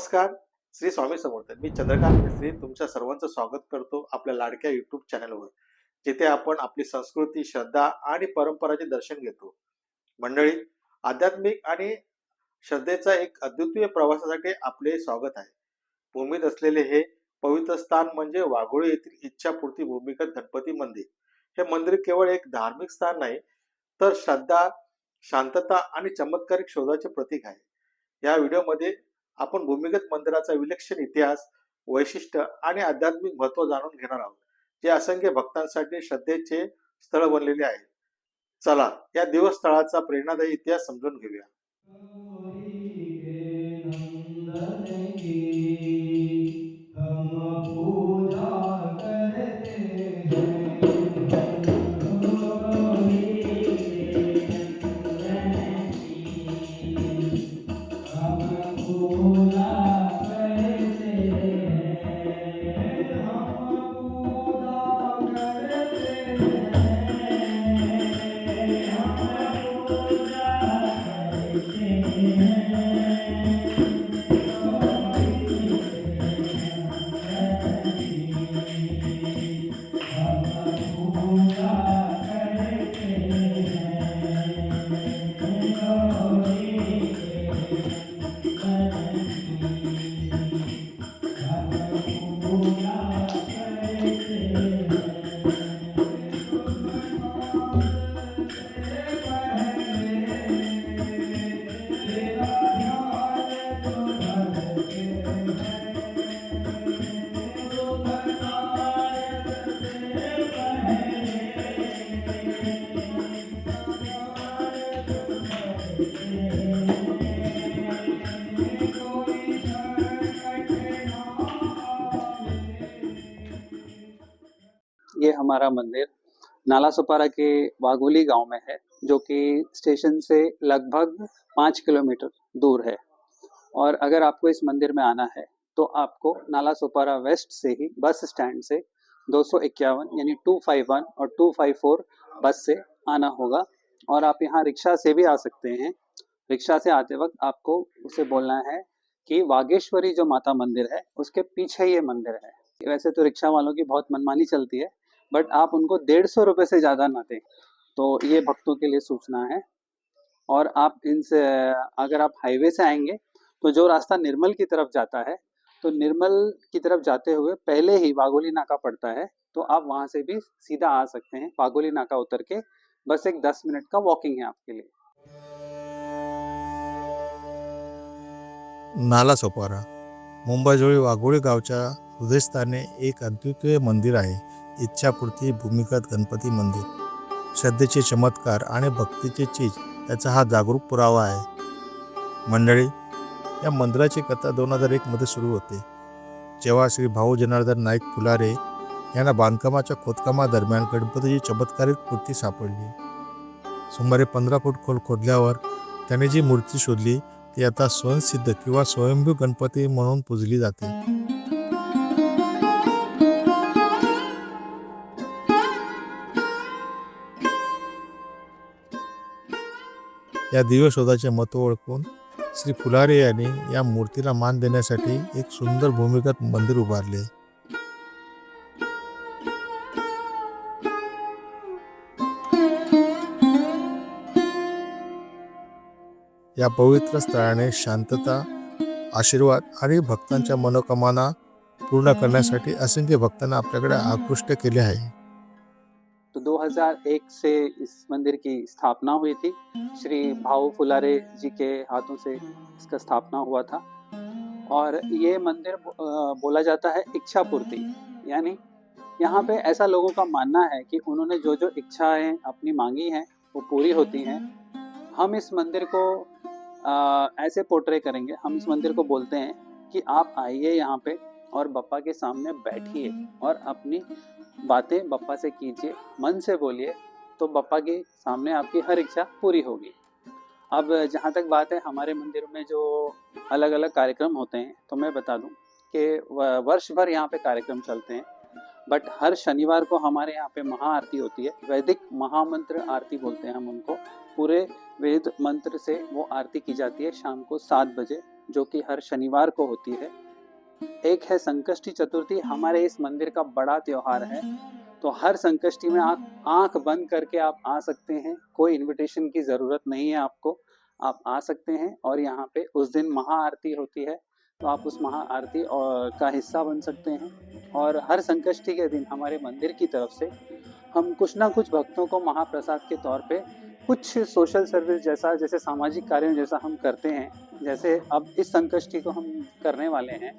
नमस्कार श्री स्वामी समर्थ. मी चंद्रकांत मिस्त्री तुमच्या सर्वांचं स्वागत करतो आपल्या लाडक्या युट्यूब चॅनलवर जिथे आपण आपली संस्कृती श्रद्धा आणि परंपराचे दर्शन घेतो. मंडळी आध्यात्मिक आणि श्रद्धेचा एक अद्वितीय प्रवासासाठी आपले स्वागत आहे. भूमीत असलेले हे पवित्र स्थान म्हणजे वाघोळी येथील इच्छापूर्ती भूमिगत गणपती मंदिर. हे मंदिर केवळ एक धार्मिक स्थान नाही तर श्रद्धा शांतता आणि चमत्कारिक शोधाचे प्रतीक आहे. या व्हिडिओमध्ये आपण भूमिगत मंदिराचा विलक्षण इतिहास वैशिष्ट्य आणि आध्यात्मिक महत्त्व जाणून घेणार आहोत जे असंख्य भक्तांसाठी श्रद्धेचे स्थळ बनलेले आहे चला या देवस्थळाचा प्रेरणादायी इतिहास समजून घेऊया नाला सुपारा के वाघोली गाँव में है, जो कि स्टेशन से लगभग पाँच किलोमीटर दूर है। और अगर आपको इस मंदिर में आना है तो आपको नाला सुपारा वेस्ट से ही बस स्टैंड से दो सौ इक्यावन, यानी 251 और 254 बस से आना होगा। और आप यहाँ रिक्शा से भी आ सकते हैं। रिक्शा से आते वक्त आपको उसे बोलना है कि वागेश्वरी जो माता मंदिर है, उसके पीछे ये मंदिर है। वैसे तो रिक्शा वालों की बहुत मनमानी चलती है बट आप उनको डेढ़ सौ रुपये से ज़्यादा ना दें। तो ये भक्तों के लिए सूचना है। और आप इनसे, अगर आप हाईवे से आएँगे तो जो रास्ता निर्मल की तरफ़ जाता है तो निर्मल की तरफ़ जाते हुए पहले ही वाघोली नाका पड़ता है तो आप वहाँ से भी सीधा आ सकते हैं, वाघोली नाका उतर के। बस एक दस मिनट का वॉकिंग है आपके लिए। नाला सोपारा मुंबईजवळील वाघोळी गावच्या हृदयस्थानी एक अद्वितीय मंदिर आहे. इच्छापूर्ती भूमिगत गणपती मंदिर. श्रद्धेचे चमत्कार आणि भक्तीचे चीज याचा हा जागरूक पुरावा आहे. मंडळी या मंदिराची कथा दोन हजार एकमध्ये सुरू होते. जेव्हा श्री भाऊ जनार्दन नाईक फुलारे यांना बांधकामाच्या खोदकामादरम्यान गणपतीची चमत्कारिक मूर्ती सापडली. सुमारे पंधरा फूट खोल खोदल्यावर त्याने जी मूर्ती शोधली ती आता स्वयंसिद्ध किंवा स्वयंभू गणपती म्हणून पूजली जाते. या दिव्यशोधाचे शोधाचे ओळखून श्री फुलारे यांनी या मूर्तीला मान देण्यासाठी एक सुंदर भूमिगत मंदिर उभारले. या पवित्र स्थळाने शांतता आशीर्वाद आणि भक्तांच्या मनोकामना पूर्ण करण्यासाठी असंख्य भक्तांना आपल्याकडे आकृष्ट केले आहे. 2001 से इस मंदिर की स्थापना हुई थी। श्री भाऊ फुलारे जी के हाथों से इसका स्थापना हुआ था। और ये मंदिर बोला जाता है इच्छा पूर्ति यानी यहाँ पे ऐसा लोगों का मानना है कि उन्होंने जो जो इच्छाएँ अपनी मांगी हैं वो पूरी होती हैं। हम इस मंदिर को अ, ऐसे पोर्ट्रे करेंगे। हम इस मंदिर को बोलते हैं कि आप आइए यहाँ पे। और बप्पा के सामने बैठिए और अपनी बातें बप्पा से कीजिए मन से बोलिए तो बप्पा के सामने आपकी हर इच्छा पूरी होगी। अब जहाँ तक बात है हमारे मंदिर में जो अलग अलग कार्यक्रम होते हैं तो मैं बता दूँ कि वर्ष भर यहाँ पे कार्यक्रम चलते हैं बट हर शनिवार को हमारे यहाँ पे महाआरती होती है। वैदिक महामंत्र आरती बोलते हैं हम उनको। पूरे वेद मंत्र से वो आरती की जाती है शाम को सात बजे जो कि हर शनिवार को होती है। एक है संकष्टी चतुर्थी, हमारे इस मंदिर का बड़ा त्योहार है। तो हर संकष्टी में आप आँख बंद करके आप आ सकते हैं, कोई इनविटेशन की ज़रूरत नहीं है आपको। आप आ सकते हैं और यहाँ पे उस दिन महाआरती होती है तो आप उस महाआरती का हिस्सा बन सकते हैं। और हर संकष्टी के दिन हमारे मंदिर की तरफ़ से हम कुछ ना कुछ भक्तों को महाप्रसाद के तौर पे कुछ सोशल सर्विस जैसा, जैसे सामाजिक कार्यों जैसा हम करते हैं। जैसे अब इस संकष्टी को हम करने वाले हैं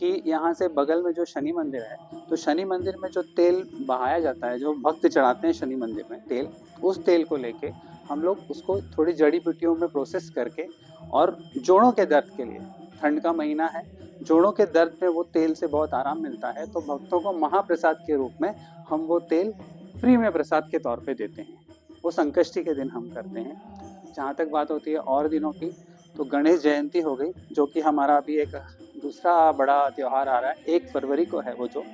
कि यहाँ से बगल में जो शनि मंदिर है तो शनि मंदिर में जो तेल बहाया जाता है, जो भक्त चढ़ाते हैं शनि मंदिर में तेल, उस तेल को लेके हम लोग उसको थोड़ी जड़ी बूटियों में प्रोसेस करके और जोड़ों के दर्द के लिए, ठंड का महीना है, जोड़ों के दर्द में वो तेल से बहुत आराम मिलता है तो भक्तों को महाप्रसाद के रूप में हम वो तेल फ्री में प्रसाद के तौर पे देते हैं। वो संकष्टी के दिन हम करते हैं। जहाँ तक बात होती है और दिनों की तो गणेश जयंती हो गई, जो कि हमारा अभी एक दूसरा बड़ा त्यौहार आ रहा है, एक फरवरी को है वो जो।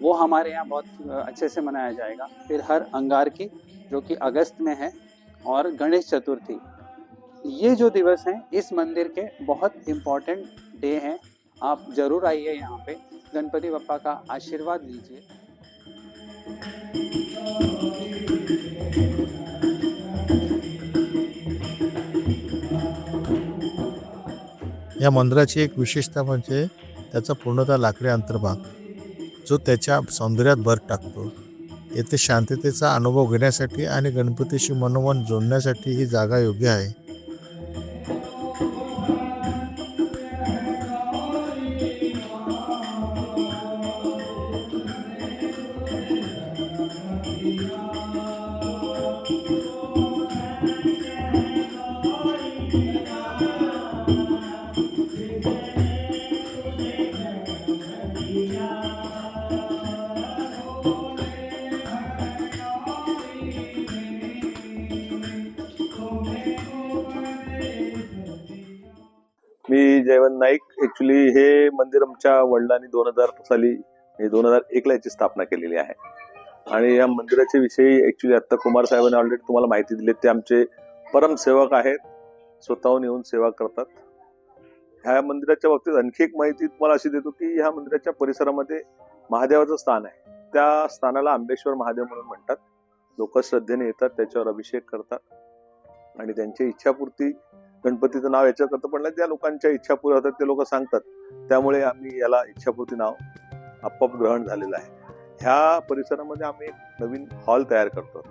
वो हमारे यहाँ बहुत अच्छे से मनाया जाएगा। फिर हर अंगार की, जो कि अगस्त में है, और गणेश चतुर्थी। ये जो दिवस हैं, इस मंदिर के बहुत इंपॉर्टेंट डे हैं। आप ज़रूर आइए यहाँ पे। गणपति बप्पा का आशीर्वाद लीजिए। या मंदिराची एक विशेषता म्हणजे त्याचा पूर्णतः लाकडी अंतर्भाग जो त्याच्या सौंदर्यात भर टाकतो. येथे शांततेचा अनुभव घेण्यासाठी आणि गणपतीशी मनोमन जोडण्यासाठी ही जागा योग्य आहे. हे मंदिर आमच्या वडिलांनी दोन हजार साली म्हणजे दोन हजार एकला याची स्थापना केलेली आहे. आणि या मंदिराच्या विषयी ऍक्च्युली आत्ता कुमार साहेबांनी ऑलरेडी तुम्हाला माहिती दिली ते आमचे परमसेवक आहेत स्वतःहून येऊन सेवा करतात. ह्या मंदिराच्या बाबतीत आणखी एक माहिती तुम्हाला अशी देतो की ह्या मंदिराच्या परिसरामध्ये महादेवाचं स्थान आहे. त्या स्थानाला आंबेश्वर महादेव म्हणून म्हणतात. लोक श्रद्धेने येतात त्याच्यावर अभिषेक करतात. आणि त्यांची इच्छापूर्ती गणपतीचं नाव याच्याकरता पण ज्या लोकांच्या इच्छा पुऱ्या होतात ते लोक सांगतात. त्यामुळे आम्ही याला इच्छापूर्ती नाव आपोआप ग्रहण झालेलं आहे. ह्या परिसरामध्ये आम्ही एक नवीन हॉल तयार करतो.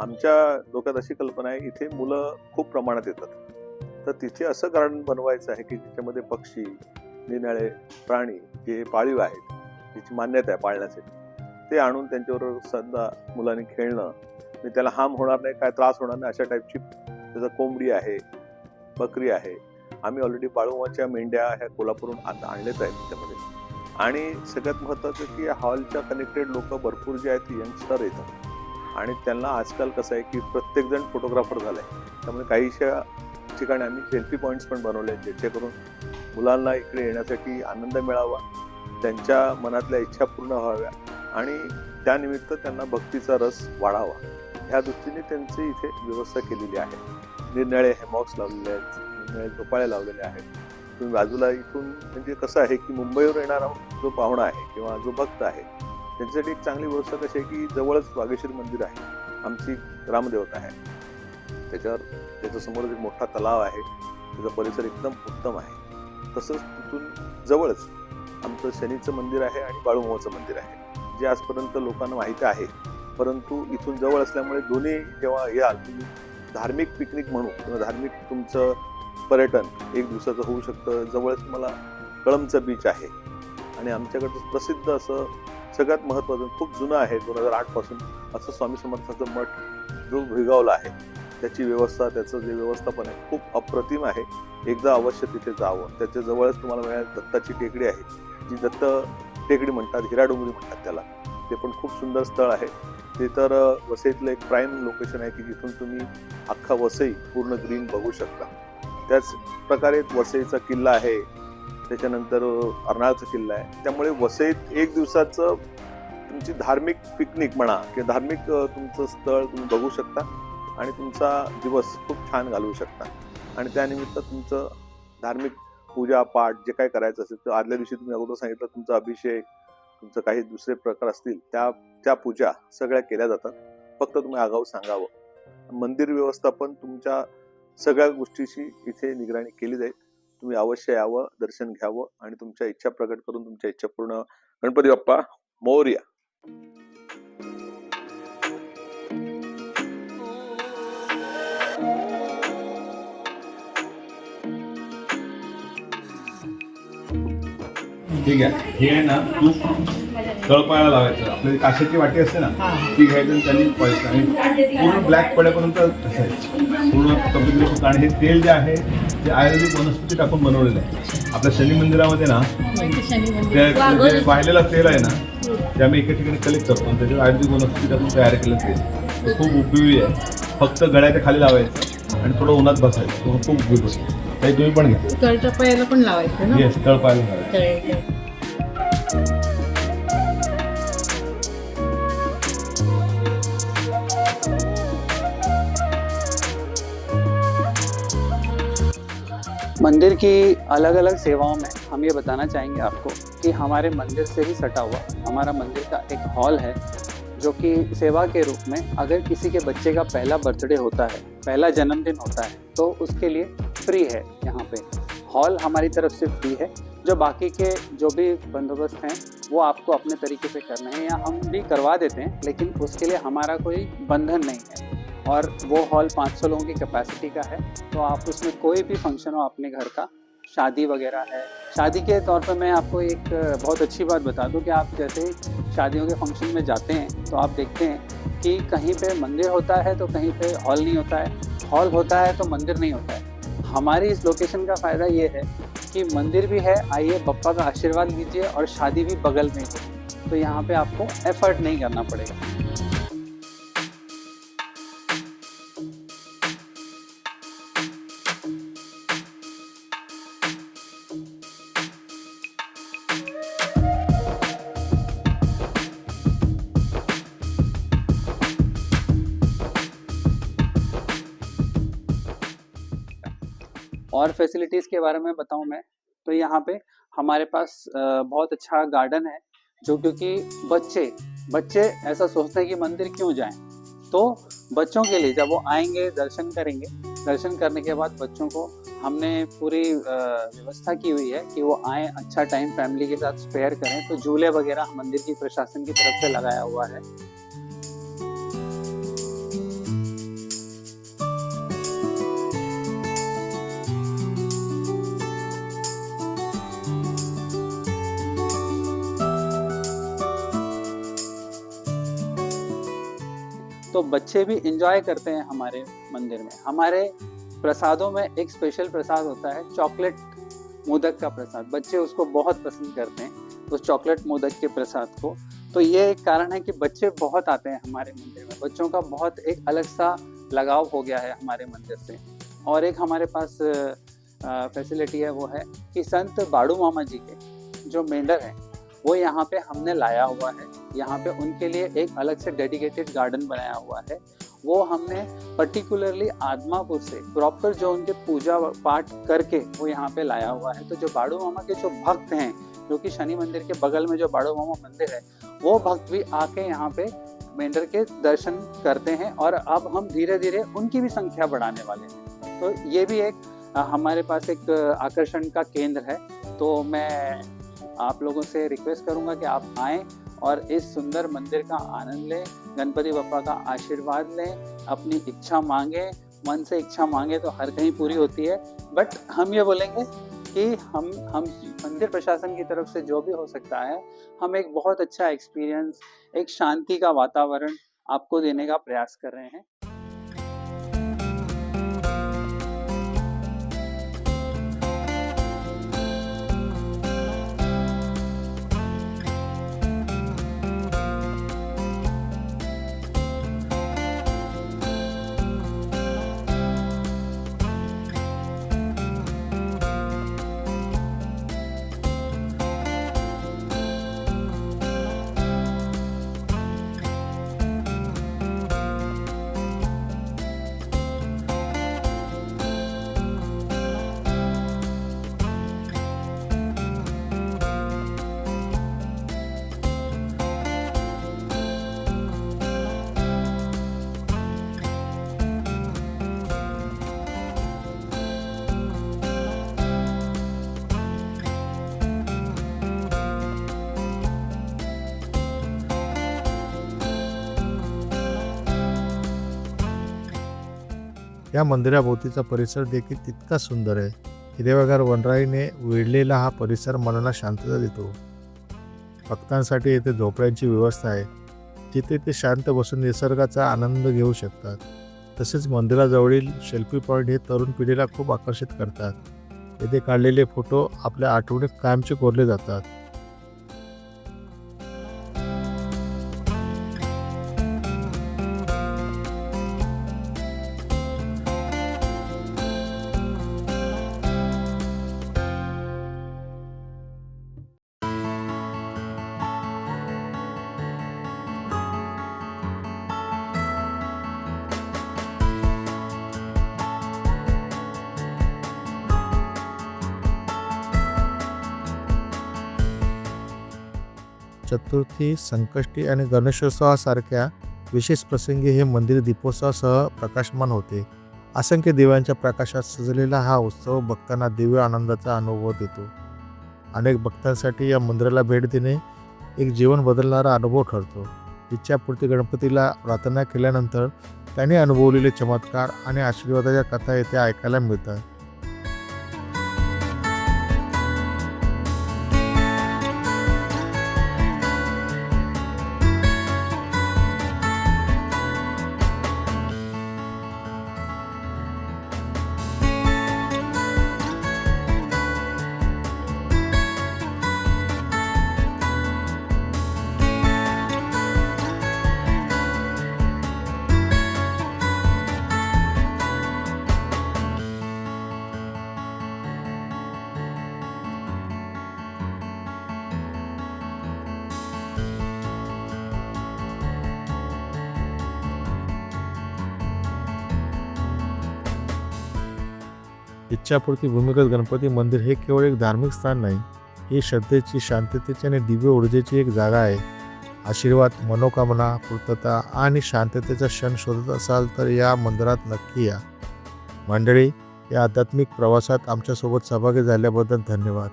आमच्या डोक्यात अशी कल्पना आहे इथे मुलं खूप प्रमाणात येतात. तर तिथे असं गार्डन बनवायचं आहे की ज्याच्यामध्ये पक्षी निनाळे प्राणी जे पाळीव आहेत ज्याची मान्यता आहे पाळण्यासाठी ते आणून त्यांच्याबरोबर सध्या मुलांनी खेळणं मी त्याला हार्म होणार नाही काय त्रास होणार नाही अशा टाईपची त्याचं कोंबडी आहे बकरी आहे आम्ही ऑलरेडी बाळूमाच्या मेंढ्या ह्या कोल्हापूरहून आता आणलेच आहेत त्याच्यामध्ये. आणि सगळ्यात महत्त्वाचं की हॉलच्या कनेक्टेड लोक भरपूर जे आहेत ते यंगस्टर येतात. आणि त्यांना आजकाल कसं आहे की प्रत्येकजण फोटोग्राफर फोटोग्राफर झालाय. त्यामुळे काहीशा ठिकाणी आम्ही सेल्फी पॉईंट्स पण बनवले आहेत जेणेकरून मुलांना इकडे येण्यासाठी आनंद मिळावा त्यांच्या मनातल्या इच्छा पूर्ण व्हाव्या आणि त्यानिमित्त त्यांना भक्तीचा रस वाढावा. ह्या दृष्टीने त्यांची इथे व्यवस्था केलेली आहे. निरनिळे हेमॉक्स लावलेले आहेत. म्हणजे झोपाळ्या लावलेल्या लावलेले आहेत. तुम्ही बाजूला इथून म्हणजे कसं आहे की मुंबईवर येणारा जो पाहुणा आहे किंवा जो भक्त आहे त्यांच्यासाठी एक चांगली व्यवस्था कशी आहे की जवळच बागेश्वर मंदिर आहे. आमची रामदेवता आहे. त्याच्यावर त्याच्यासमोर एक मोठा तलाव आहे. त्याचा परिसर एकदम उत्तम आहे. तसंच तिथून जवळच आमचं शनीचं मंदिर आहे आणि बाळूमामाचं मंदिर आहे. जे आजपर्यंत लोकांना माहीत आहे. परंतु इथून जवळ असल्यामुळे दोन्ही जेव्हा याल तुम्ही धार्मिक पिकनिक म्हणू किंवा धार्मिक तुमचं पर्यटन एक दिवसाचं होऊ शकतं. जवळच तुम्हाला कळमचं बीच आहे. आणि आमच्याकडचं प्रसिद्ध असं सगळ्यात महत्त्वाचं खूप जुनं आहे दोन हजार आठपासून असं स्वामी समर्थाचं मठ जो भिगावला आहे. त्याची व्यवस्था त्याचं जे व्यवस्थापन आहे खूप अप्रतिम आहे. एकदा अवश्य तिथे जावं. त्याच्या जवळच तुम्हाला मिळणार दत्ताची टेकडी आहे. जी दत्त टेकडी म्हणतात हिराडोंगरी म्हणतात त्याला. ते पण खूप सुंदर स्थळ आहे. ते तर वसईतलं एक प्राईम लोकेशन आहे की जिथून तुम्ही अख्खा वसई पूर्ण ग्रीन बघू शकता. त्याच प्रकारे वसईचा किल्ला आहे. त्याच्यानंतर अर्नाळचा किल्ला आहे. त्यामुळे वसईत एक दिवसाचं तुमची धार्मिक पिकनिक म्हणा किंवा धार्मिक तुमचं स्थळ तुम्ही बघू शकता आणि तुमचा दिवस खूप छान घालवू शकता. आणि त्यानिमित्त तुमचं धार्मिक पूजा पाठ जे काय करायचं असेल तर आदल्या दिवशी तुम्ही अगोदर सांगितलं तुमचा अभिषेक तुमचं काही दुसरे प्रकार असतील त्या त्या पूजा सगळ्या केल्या जातात. फक्त तुम्ही आगाऊ सांगावं. मंदिर व्यवस्थापन तुमच्या सगळ्या गोष्टीची इथे निगराणी केली जाईल. तुम्ही अवश्य यावं दर्शन घ्यावं आणि तुमच्या इच्छा प्रकट करून तुमच्या इच्छा पूर्ण गणपती बाप्पा मोर्या. ठीक आहे. हे आहे ना तूप तळपायला लावायचं. आपली काशाची वाटी असते ना ती घ्यायची आणि त्यांनी पळायचं आणि पूर्ण ब्लॅक पडेपर्यंत ठसायचं पूर्ण कपिल आणि हे तेल जे आहे ते आयुर्वेदिक वनस्पती टाकून बनवलेलं आहे. आपल्या शनी मंदिरामध्ये ना ते जे वाहिलेलं तेल आहे ना ते आम्ही एका ठिकाणी कलेक्ट करतो. आणि त्याच्यावर आयुर्वेदिक वनस्पती टाकून तयार केलं तेल. ते खूप उपयोगी आहे. फक्त गळ्याच्या खाली लावायचं आणि थोडं उन्हात बसायचं. खूप उपयोगी असतो काही तुम्ही पण घ्या. तळटपायला पण लावायचं येस तळपायला लावायचं. मंदिर की अलग अलग सेवाओं में हम ये बताना चाहेंगे आपको कि हमारे मंदिर से ही सटा हुआ, हमारा मंदिर का एक हॉल है, जो कि सेवा के रूप में अगर किसी के बच्चे का पहला बर्थडे होता है, पहला जन्मदिन होता है तो उसके लिए फ्री है यहाँ पे। हॉल हमारी तरफ़ से फ्री है, जो बाकी के जो भी बंदोबस्त हैं, वो आपको अपने तरीके से करना है या हम भी करवा देते हैं, लेकिन उसके लिए हमारा कोई बंधन नहीं है। और वो हॉल 500 लोगों की कैपेसिटी का है तो आप उसमें कोई भी फ़ंक्शन हो अपने घर का, शादी वगैरह है। शादी के तौर पर मैं आपको एक बहुत अच्छी बात बता दूँ कि आप जैसे शादियों के फ़ंक्शन में जाते हैं तो आप देखते हैं कि कहीं पे मंदिर होता है तो कहीं पे हॉल नहीं होता है। हॉल होता है तो मंदिर नहीं होता है। हमारी इस लोकेशन का फ़ायदा ये है कि मंदिर भी है, आइए बप्पा का आशीर्वाद लीजिए और शादी भी बगल में है। तो यहाँ पे आपको एफर्ट नहीं करना पड़ेगा। और फैसिलिटीज़ के बारे में बताऊँ मैं तो यहाँ पे हमारे पास बहुत अच्छा गार्डन है, जो क्योंकि बच्चे बच्चे ऐसा सोचते हैं कि मंदिर क्यों जाएँ? तो बच्चों के लिए जब वो आएँगे, दर्शन करेंगे, दर्शन करने के बाद बच्चों को हमने पूरी व्यवस्था की हुई है कि वो आए अच्छा टाइम फैमिली के साथ स्पेयर करें तो झूले वगैरह मंदिर की प्रशासन की तरफ़ से लगाया हुआ है। तो बच्चे भी इंजॉय करते हैं हमारे मंदिर में। हमारे प्रसादों में एक स्पेशल प्रसाद होता है चॉकलेट मोदक का प्रसाद। बच्चे उसको बहुत पसंद करते हैं, उस चॉकलेट मोदक के प्रसाद को। तो ये एक कारण है कि बच्चे बहुत आते हैं हमारे मंदिर में। बच्चों का बहुत एक अलग सा लगाव हो गया है हमारे मंदिर से। और एक हमारे पास फैसिलिटी है, वो है कि संत बाड़ू मामा जी के जो मेंढर हैं वो यहाँ पे हमने लाया हुआ है। यहाँ पे उनके लिए एक अलग से डेडिकेटेड गार्डन बनाया हुआ है। वो हमने पर्टिकुलरली आदमापुर से प्रॉपर जो उनके पूजा पाठ करके वो यहाँ पे लाया हुआ है। तो जो बाड़ू मामा के जो भक्त हैं, जो कि शनि मंदिर के बगल में जो बाड़ू मामा मंदिर है, वो भक्त भी आके यहाँ पे मेंढर के दर्शन करते हैं और अब हम धीरे धीरे उनकी भी संख्या बढ़ाने वाले हैं। तो ये भी एक, हमारे पास एक आकर्षण का केंद्र है। तो मैं आप लोगों से रिक्वेस्ट करूँगा कि आप आएँ और इस सुंदर मंदिर का आनंद लें, गणपति बप्पा का आशीर्वाद लें, अपनी इच्छा मांगे, मन से इच्छा मांगे तो हर कहीं पूरी होती है। बट हम ये बोलेंगे कि हम हम मंदिर प्रशासन की तरफ़ से जो भी हो सकता है, हम एक बहुत अच्छा एक्सपीरियंस एक शांति का वातावरण आपको देने का प्रयास कर रहे हैं। या मंदिराभोवतीचा परिसर देखील तितकाच सुंदर आहे. हिरवेगार वनराईने वेढलेला हा परिसर मनाला शांतता देतो. भक्तांसाठी येथे झोपड्यांची व्यवस्था आहे. जिथे ते शांत बसून निसर्गाचा आनंद घेऊ शकतात. तसेच मंदिराजवळील सेल्फी पॉईंट हे तरुण पिढीला खूप आकर्षित करतात. येथे काढलेले फोटो आपल्या आठवणीत कायमचे कोरले जातात. चतुर्थी संकष्टी आणि गणेशोत्सवासारख्या विशेष प्रसंगी हे मंदिर दीपोत्सवासह प्रकाशमान होते. असंख्य दिव्यांच्या प्रकाशात सजलेला हा उत्सव भक्तांना दिव्य आनंदाचा अनुभव देतो. अनेक भक्तांसाठी या मंदिराला भेट देणे एक जीवन बदलणारा अनुभव ठरतो. इच्छापूर्ती गणपतीला प्रार्थना केल्यानंतर त्यांनी अनुभवलेले चमत्कार आणि आशीर्वादाच्या कथा येथे ऐकायला मिळतात. इच्छापूर्ती भूमिगत गणपती मंदिर हे केवळ एक धार्मिक स्थान नाही ही श्रद्धेची शांततेची आणि दिव्य ऊर्जेची एक जागा आहे. आशीर्वाद मनोकामना पूर्तता आणि शांततेचा क्षण शोधत असाल तर या मंदिरात नक्की या. मंडळी या आध्यात्मिक प्रवासात आमच्यासोबत सहभागी झाल्याबद्दल धन्यवाद.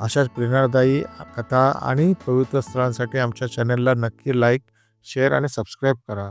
अशाच प्रेरणादायी कथा आणि पवित्र स्थळांसाठी आमच्या चॅनलला नक्की लाईक शेअर आणि सबस्क्राईब करा.